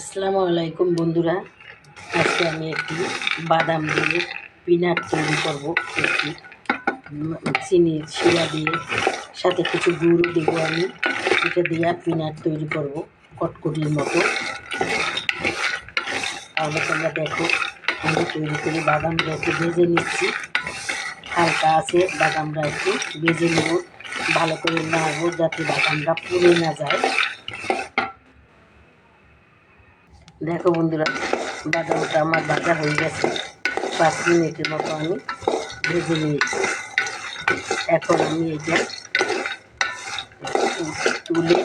আসসালামু আলাইকুম বন্ধুরা। আজকে আমি একটি বাদাম দিয়ে পিনাট তৈরি করব। একটি চিনির শিরা দিয়ে। সাথে কিছু গুঁড়ো দেবো আমি। এটা দিয়ে পিনাট তৈরি করব কটকটির মতো। তাহলে তোমরা দেখো, আমি তৈরি করে বাদামটা একটু ভেজে নিচ্ছি। হালকা আছে, বাদামটা একটু ভেজে নেব। ভালো করে নাড়বো যাতে বাদামটা পুড়ে না যায়। দেখো বন্ধুরা, বাদামটা আমার ভাজা হয়ে গেছে। পাঁচ মিনিটের মতো আমি ভেজে নিয়েছি। এখন আমি এটা তুলে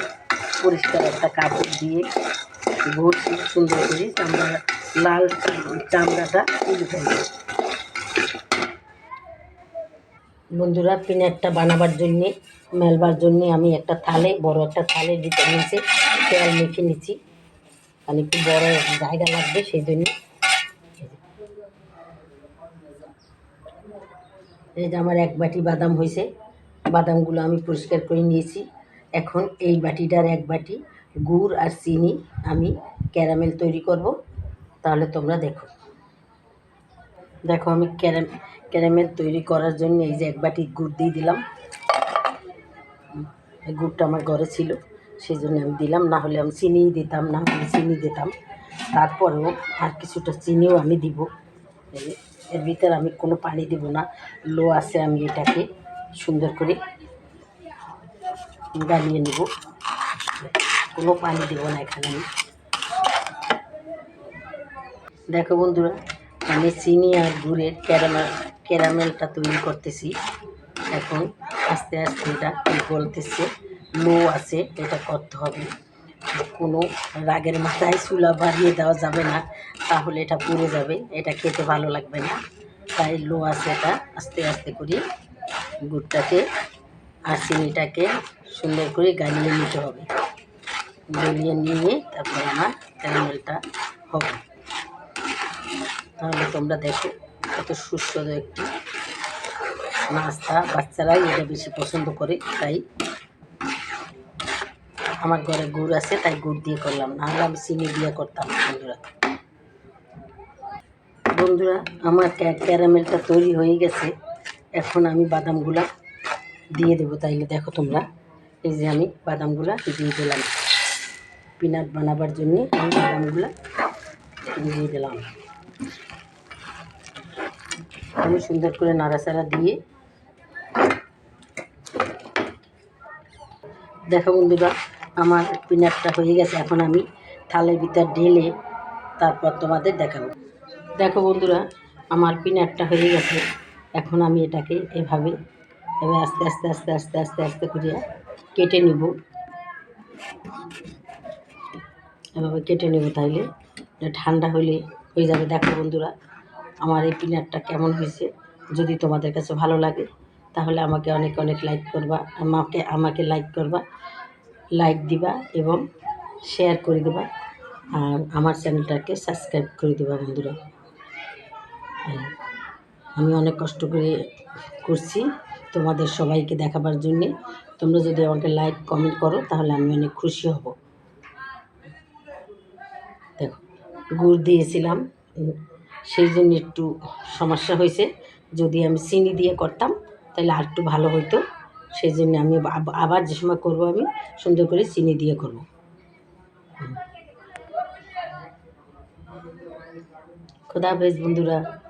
পরিষ্কার একটা কাপড় দিয়ে ঘষি সুন্দর করে চামড়া, লাল চামড়াটা তুলে ফেলব। বন্ধুরা, পিনাটটা বানাবার জন্যে, মেলবার জন্যে আমি একটা থালে, বড় একটা থালে দিতে নিচে তেল মেখে নিচ্ছি মানে একটু বড় জায়গা লাগবে সেই জন্য। এই যে আমার এক বাটি বাদাম হয়েছে, বাদামগুলো আমি পরিষ্কার করে নিয়েছি। এখন এই বাটিটার এক বাটি গুড় আর চিনি আমি ক্যারামেল তৈরি করব। তাহলে তোমরা দেখো। দেখো আমি ক্যারাম, ক্যারামেল তৈরি করার জন্য এই যে এক বাটি গুড় দিয়ে দিলাম। গুড়টা আমার ঘরে ছিল। সেই জন্য আমি দিলাম, না হলে আমি চিনিই দিতাম, না হলে চিনি দিতাম। তারপরেও আর কিছুটা চিনিও আমি দিব। এর ভিতরে আমি কোনো পানি দিব না। লো আছে আমি এটাকে সুন্দর করে গালিয়ে নেব। কোনো পানি দেব না এখানে আমি। দেখো বন্ধুরা, আমি চিনি আর গুড়ের ক্যারামেল, ক্যারামেলটা তৈরি করতেছি। এখন আস্তে আস্তে এটা গলতেছে লো আছে, এটা করতে হবে। কোনো রাগের মাথায় চুলা বাড়িয়ে দেওয়া যাবে না, তাহলে এটা পুড়ে যাবে। এটা খেতে ভালো লাগবে না। তাই লো আছে এটা, আস্তে আস্তে করে গুড়টাকে আর চিনিটাকে সুন্দর করে গালিয়ে নিতে হবে। গলিয়ে নিয়ে তারপরে আমার ক্যারামেলটা হবে। তাহলে তোমরা দেখো, কত সুস্বাদু একটি নাস্তা বাচ্চারাই এটা বেশি পছন্দ করে, তাই আমার ঘরে গুড় আছে, তাই গুড় দিয়ে করলাম। না হলে আমি চিনি দিয়ে করতাম বন্ধুরা। বন্ধুরা, আমার ক্যা- ক্যারামেলটা তৈরি হয়ে গেছে। এখন আমি বাদামগুলা দিয়ে দেবো তাইলে, দেখো তোমরা। এই যে আমি বাদামগুলা দিয়ে দিলাম। পিনাট বানাবার জন্যে আমি বাদামগুলা দিয়ে দিলাম। আমি সুন্দর করে নাড়াচাড়া দিয়ে দেখো বন্ধুরা, আমার পিনাটটা হয়ে গেছে, এখন আমি থালের ভিতর ঢেলে তারপর তোমাদের দেখাবো। দেখো বন্ধুরা, আমার পিনাটটা হয়ে গেছে, এখন আমি এটাকে এভাবে এবার আস্তে আস্তে আস্তে আস্তে আস্তে আস্তে করে কেটে নিব। এভাবে কেটে নেব তাইলে ঠান্ডা হলে হয়ে যাবে। দেখো বন্ধুরা, আমার এই পিনাটটা কেমন হয়েছে, যদি তোমাদের কাছে ভালো লাগে। তাহলে আমাকে অনেক অনেক লাইক করবা, আমাকে আমাকে লাইক করবা লাইক দিবা এবং শেয়ার করে দেবা আর আমার চ্যানেলটাকে সাবস্ক্রাইব করে দেবা বন্ধুরা। আমি অনেক কষ্ট করে করছি তোমাদের সবাইকে দেখাবার জন্যে। তোমরা যদি আমাকে লাইক কমেন্ট করো তাহলে আমি অনেক খুশি হব। দেখো, গুড় দিয়েছিলাম, সেই জন্য একটু সমস্যা হয়েছে। যদি আমি চিনি দিয়ে করতাম তাহলে আর একটু ভালো হইতো। সেই জন্য আমি আব- আবার যে সময় করব আমি, সুন্দর করে চিনি দিয়ে করব। খোদা হাফেজ বন্ধুরা।